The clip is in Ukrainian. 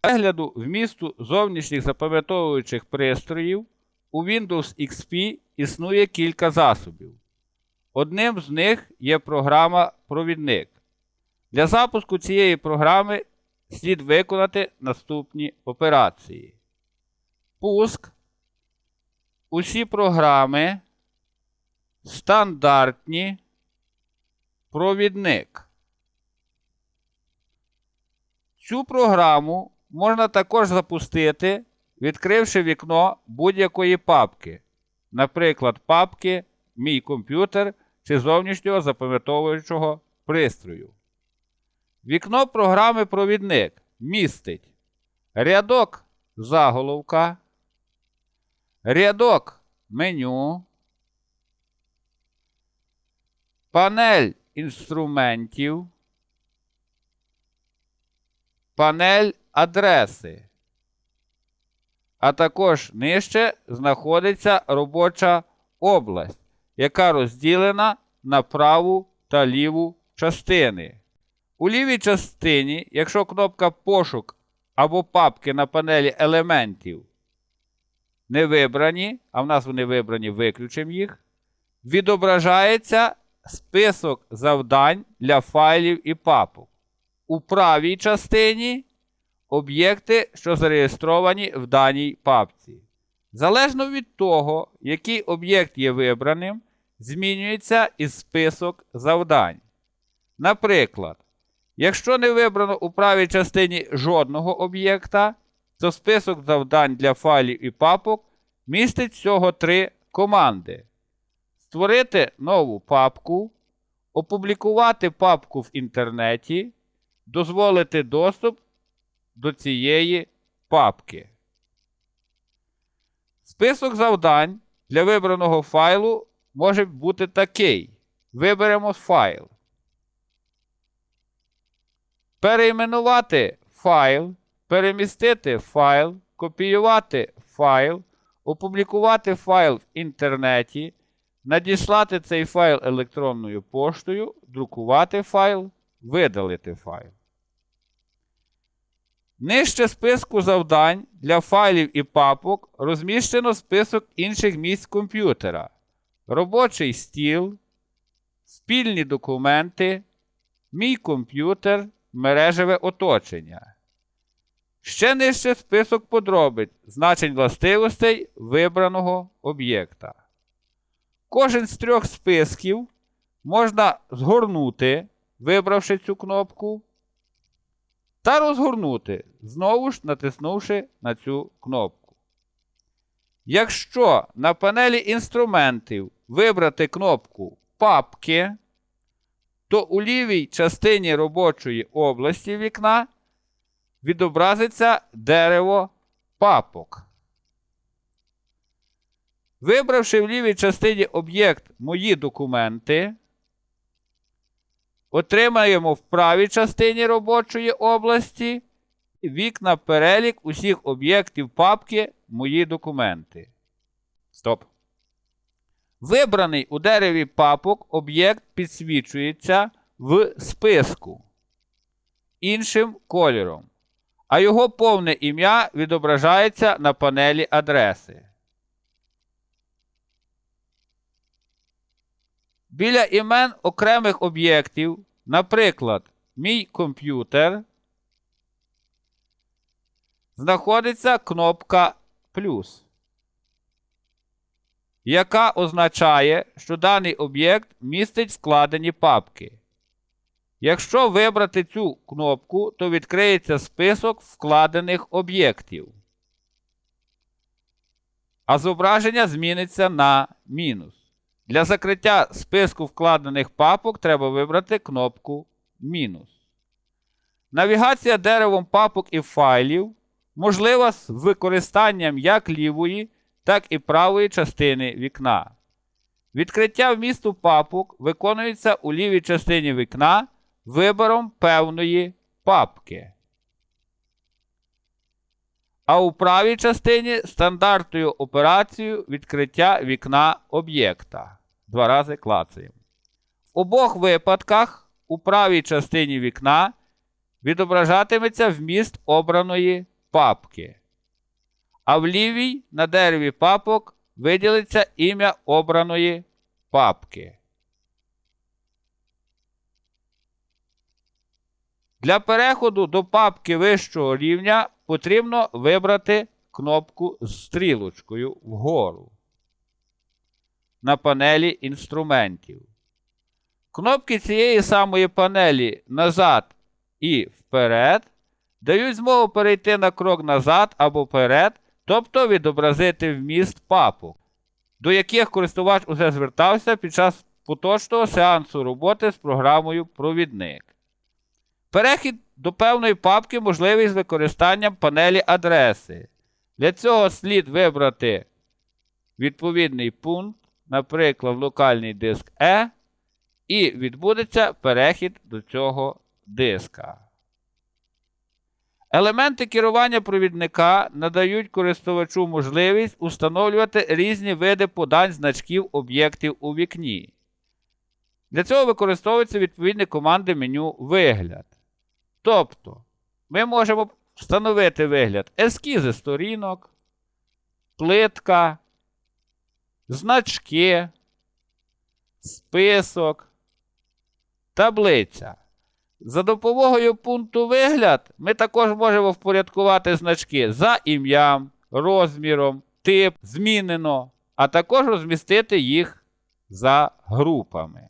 перегляду вмісту зовнішніх запам'ятовуючих пристроїв у Windows XP існує кілька засобів. Одним з них є програма Провідник. Для запуску цієї програми слід виконати наступні операції. Пуск. Усі програми. Стандартні. Провідник. Цю програму можна також запустити, відкривши вікно будь-якої папки, наприклад, папки Мій комп'ютер чи зовнішнього запам'ятовуючого пристрою. Вікно програми Провідник містить рядок заголовка, рядок меню, панель інструментів, панель адреси. А також нижче знаходиться робоча область, яка розділена на праву та ліву частини. У лівій частині, якщо кнопка Пошук або папки на панелі елементів не вибрані, а в нас вони вибрані, виключимо їх, відображається список завдань для файлів і папок. У правій частині об'єкти, що зареєстровані в даній папці. Залежно від того, який об'єкт є вибраним, змінюється і список завдань. Наприклад, якщо не вибрано у правій частині жодного об'єкта, то список завдань для файлів і папок містить всього три команди: створити нову папку, опублікувати папку в інтернеті, дозволити доступ до цієї папки. Список завдань для вибраного файлу може бути такий. Виберемо файл. Перейменувати файл, перемістити файл, копіювати файл, опублікувати файл в інтернеті, надіслати цей файл електронною поштою, друкувати файл, видалити файл. Нижче списку завдань для файлів і папок розміщено список інших місць комп'ютера, робочий стіл, спільні документи, мій комп'ютер, мережеве оточення. Ще нижче список подробиць значень властивостей вибраного об'єкта. Кожен з трьох списків можна згорнути, вибравши цю кнопку та розгорнути, знову ж натиснувши на цю кнопку. Якщо на панелі інструментів вибрати кнопку Папки, то у лівій частині робочої області вікна відобразиться дерево папок. Вибравши в лівій частині об'єкт Мої документи, Отримаємо в правій частині робочої області вікна перелік усіх об'єктів папки Мої документи. Стоп. Вибраний у дереві папок об'єкт підсвічується в списку іншим кольором, а його повне ім'я відображається на панелі адреси. Біля імен окремих об'єктів, наприклад, мій комп'ютер, знаходиться кнопка плюс, яка означає, що даний об'єкт містить складені папки. Якщо вибрати цю кнопку, то відкриється список вкладених об'єктів. А зображення зміниться на мінус. Для закриття списку вкладених папок треба вибрати кнопку Мінус. Навігація деревом папок і файлів можлива з використанням як лівої, так і правої частини вікна. Відкриття вмісту папок виконується у лівій частині вікна вибором певної папки. А у правій частині стандартною операцією відкриття вікна об'єкта. Два рази клацаємо. В обох випадках у правій частині вікна відображатиметься вміст обраної папки. А в лівій на дереві папок виділиться ім'я обраної папки. Для переходу до папки вищого рівня потрібно вибрати кнопку з стрілочкою вгору на панелі інструментів. Кнопки цієї самої панелі назад і вперед дають змогу перейти на крок назад або вперед, тобто відобразити вміст папок, до яких користувач уже звертався під час поточного сеансу роботи з програмою Провідник. Перехід до певної папки можливий з використанням панелі адреси. Для цього слід вибрати відповідний пункт, наприклад, локальний диск E, і відбудеться перехід до цього диска. Елементи керування провідника надають користувачу можливість установлювати різні види подань значків об'єктів у вікні. Для цього використовуються відповідні команди меню Вигляд. Тобто, ми можемо встановити вигляд ескізи сторінок, плитка, значки, список, таблиця. За допомогою пункту вигляд ми також можемо впорядкувати значки за ім'ям, розміром, тип, змінено, а також розмістити їх за групами.